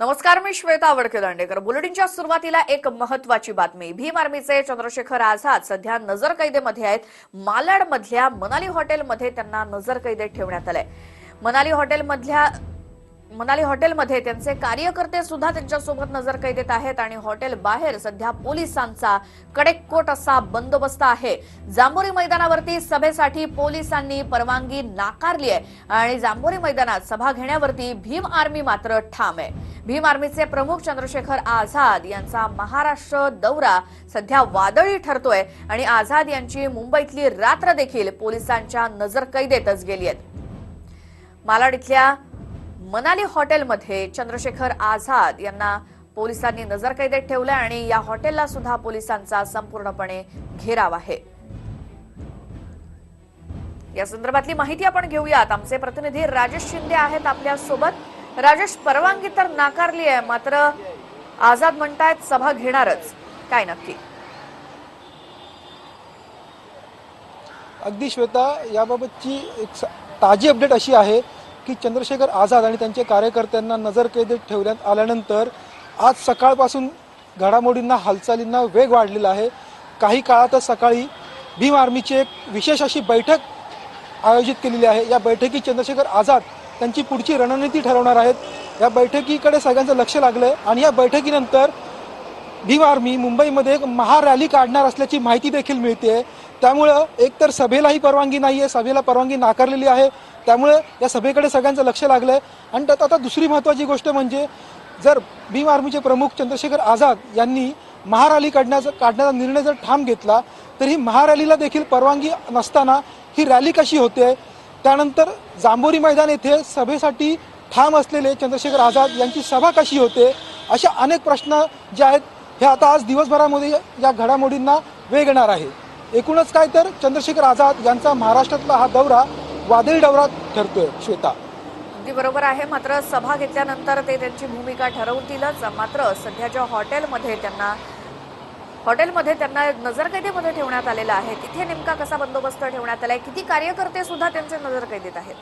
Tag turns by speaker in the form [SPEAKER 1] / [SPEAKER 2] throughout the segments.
[SPEAKER 1] नमस्कार मी श्वेता आवडके दांडेकर. बुलेटिनच्या सुरुवातीला एक महत्वाची बातमी. भीम आर्मीचे चंद्रशेखर आझाद सध्या नजरकैदेमध्ये आहेत. मालाडमधल्या मनाली हॉटेलमध्ये त्यांना नजर कैदेत ठेवण्यात आलंय मनाली हॉटेलमधल्या मनाली हॉटेलमध्ये त्यांचे कार्यकर्ते सुद्धा त्यांच्यासोबत नजर कैदेत आहेत आणि हॉटेल बाहेर सध्या पोलिसांचा कडेकोट असा बंदोबस्त आहे. जांभोरी मैदानावरती सभेसाठी पोलिसांनी परवानगी नाकारली आहे आणि जांभोरी मैदानात सभा घेण्यावरती भीम आर्मी मात्र ठाम आहे. भीम आर्मीचे प्रमुख चंद्रशेखर आझाद यांचा महाराष्ट्र दौरा सध्या वादळी ठरतोय आणि आझाद यांची मुंबईतली रात्र देखील पोलिसांच्या नजरकैदेतच गेली आहेत. मालाड इथल्या मनाली हॉटेलमध्ये चंद्रशेखर आझाद यांना पोलिसांनी नजरकैदेत ठेवलं आणि या हॉटेलला सुद्धा पोलिसांचा संपूर्णपणे घेराव आहे. या संदर्भातली माहिती आपण घेऊयात. आमचे प्रतिनिधी राजेश शिंदे आहेत आपल्यासोबत राजेश परवानगी तर नाकारली आहे मात्र आझाद म्हणतायत सभा घेणारच. काय नक्की?
[SPEAKER 2] अगदी श्वेता याबाबतची एक ताजी अपडेट अशी आहे की चंद्रशेखर आझाद आणि त्यांचे कार्यकर्त्यांना नजरकैदेत ठेवण्यात आल्यानंतर आज सकाळपासून घडामोडींना हालचालींना वेग वाढलेला आहे. काही काळातच सकाळी भीम आर्मीची एक विशेष अशी बैठक आयोजित केलेली आहे. या बैठकीत चंद्रशेखर आझाद त्यांची पुढची रणनीती ठरवणार आहेत. या बैठकीकडे सगळ्यांचं लक्ष लागलं आहे आणि या बैठकीनंतर भीम आर्मी मुंबईमध्ये एक महारॅली काढणार असल्याची माहिती देखील मिळते त्यामुळं एकतर सभेलाही परवानगी नाही आहे सभेला परवानगी नाकारलेली आहे. त्यामुळे या सभेकडे सगळ्यांचं लक्ष लागलं आहे आणि त्यात आता दुसरी महत्त्वाची गोष्ट म्हणजे जर भीम आर्मीचे प्रमुख चंद्रशेखर आझाद यांनी महारॅली काढण्याचा काढण्याचा निर्णय जर ठाम घेतला तर ही महारॅलीला देखील परवानगी नसताना ही रॅली कशी होते? त्यानंतर जांभोरी मैदान येथे सभेसाठी ठाम असलेले चंद्रशेखर आझाद यांची सभा कशी होते? अशा अनेक प्रश्न जे आहेत हे आता आज दिवसभरामध्ये या घडामोडींना वेग येणार आहे. एकूणच काय तर चंद्रशेखर आझाद यांचा महाराष्ट्रातला हा दौरा वादळी दौरा ठरतोय श्वेता.
[SPEAKER 1] अगदी बरोबर आहे. मात्र सभा घेतल्यानंतर ते त्यांची भूमिका ठरवतीलच. मात्र सध्याच्या हॉटेलमध्ये त्यांना हॉटेलमध्ये त्यांना नजरकैदेमध्ये ठेवण्यात आलेलं आहे. तिथे नेमका कसा बंदोबस्त ठेवण्यात आलाय? किती कार्यकर्ते सुद्धा त्यांचे नजरकैदेत आहेत?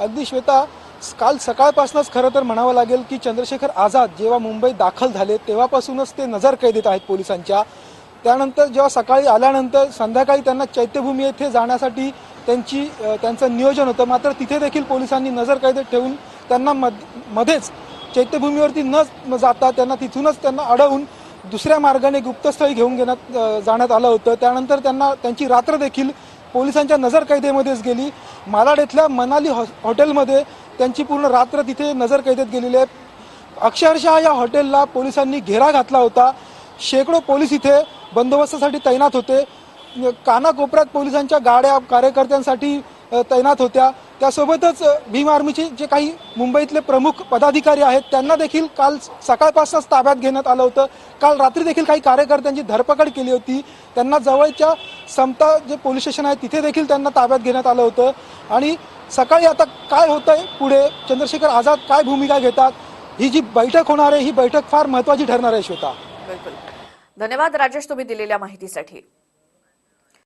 [SPEAKER 2] अगदी श्वेता काल सकाळपासूनच खरं तर म्हणावं लागेल की चंद्रशेखर आझाद जेव्हा मुंबईत दाखल झाले तेव्हापासूनच ते नजर कैदेत आहेत पोलिसांच्या. त्यानंतर जेव्हा सकाळी आल्यानंतर संध्याकाळी त्यांना चैत्यभूमी येथे जाण्यासाठी त्यांची त्यांचं नियोजन होतं. मात्र तिथे देखील पोलिसांनी नजर कैदेत ठेवून त्यांना मध मध्येच चैत्यभूमीवरती न जाता त्यांना तिथूनच त्यांना अडवून दुसऱ्या मार्गाने गुप्तस्थळी घेऊन घेण्यात जाण्यात आलं होतं. त्यानंतर त्यांना त्यांची रात्र देखील पोलिसांच्या नजर कैदेमध्येच गेली. मालाड इथल्या मनाली हॉ हॉटेलमध्ये त्यांची पूर्ण रात्र तिथे नजर कैदेत गेलेली आहे. अक्षरशः या हॉटेलला पोलिसांनी घेरा घातला होता. शेकडो पोलीस इथे बंदोबस्तासाठी तैनात होते. कानाकोपऱ्यात पोलिसांच्या गाड्या कार्यकर्त्यांसाठी तैनात होत्या. त्यासोबतच भीम आर्मीचे जे काही मुंबईतले प्रमुख पदाधिकारी आहेत त्यांना देखील काल सकाळपासूनच ताब्यात घेण्यात आलं होतं. काल रात्री देखील काही कार्यकर्त्यांची धरपकड केली होती. त्यांना जवळच्या समता जे पोलीस स्टेशन आहे तिथे देखील त्यांना ताब्यात घेण्यात आलं होतं. आणि सकाळी आता काय होतंय पुढे? चंद्रशेखर आझाद काय भूमिका घेतात? ही जी बैठक होणार आहे ही बैठक फार महत्त्वाची ठरणार आहे श्वेता.
[SPEAKER 1] धन्यवाद राजेश तुम्ही दिलेल्या माहितीसाठी.